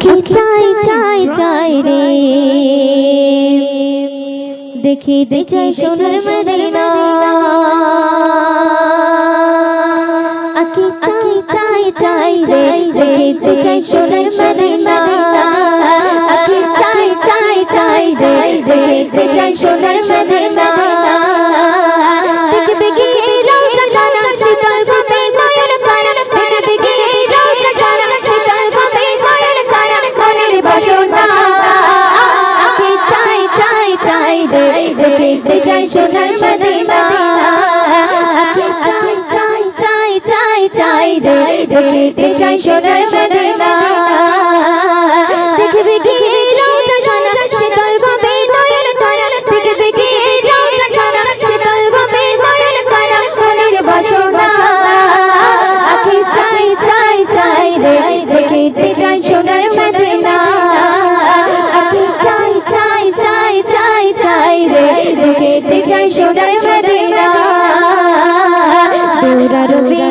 পাখি চাই চাই চাই রে। দেখিতে চাই সোনার মদিনা আকি চাই চাই চাই রে দেখিতে চাই সোনার মদিনা আকি চাই চাই চাই রে দেখিতে চাই সোনার মদিনা যেতে চাই সোনার মদিনা চাই চাই চাই চাই চাই যেতে চাই সোনার মদিনা দেখবে কি তোরা রবে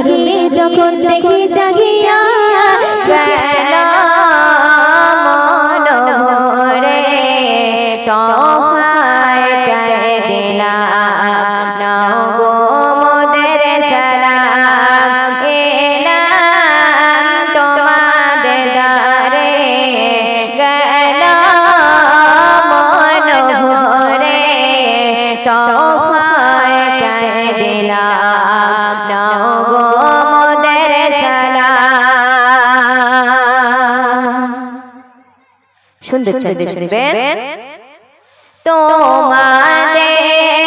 যখন দেখি যা সুন্দর ছন্দে শুনবেন তোমাদের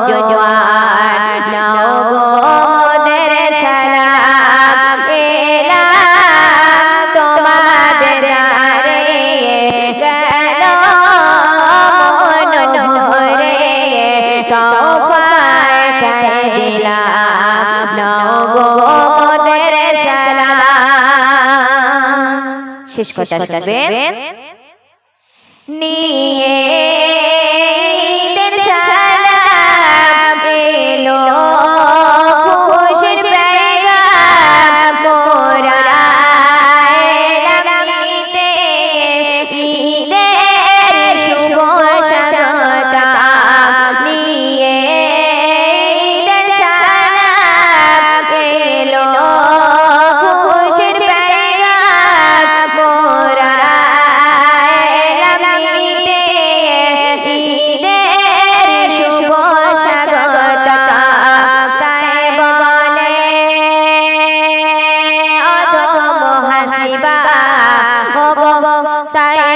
জোয়ান নাও গো মোদের সালাম এলা তোমাদের দারে গেল মন শেষ কথা নিয়ে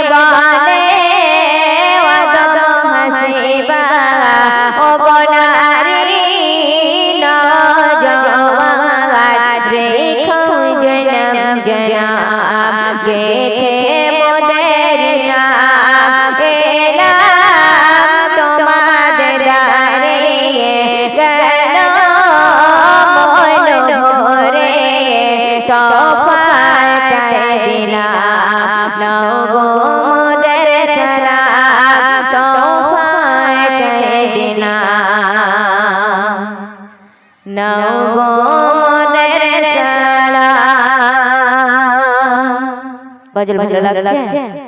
বনে ওদম হাসিবা ও বনারি নজওয়ান দেখো নাও গো সালা গজল ভালো লাগছে?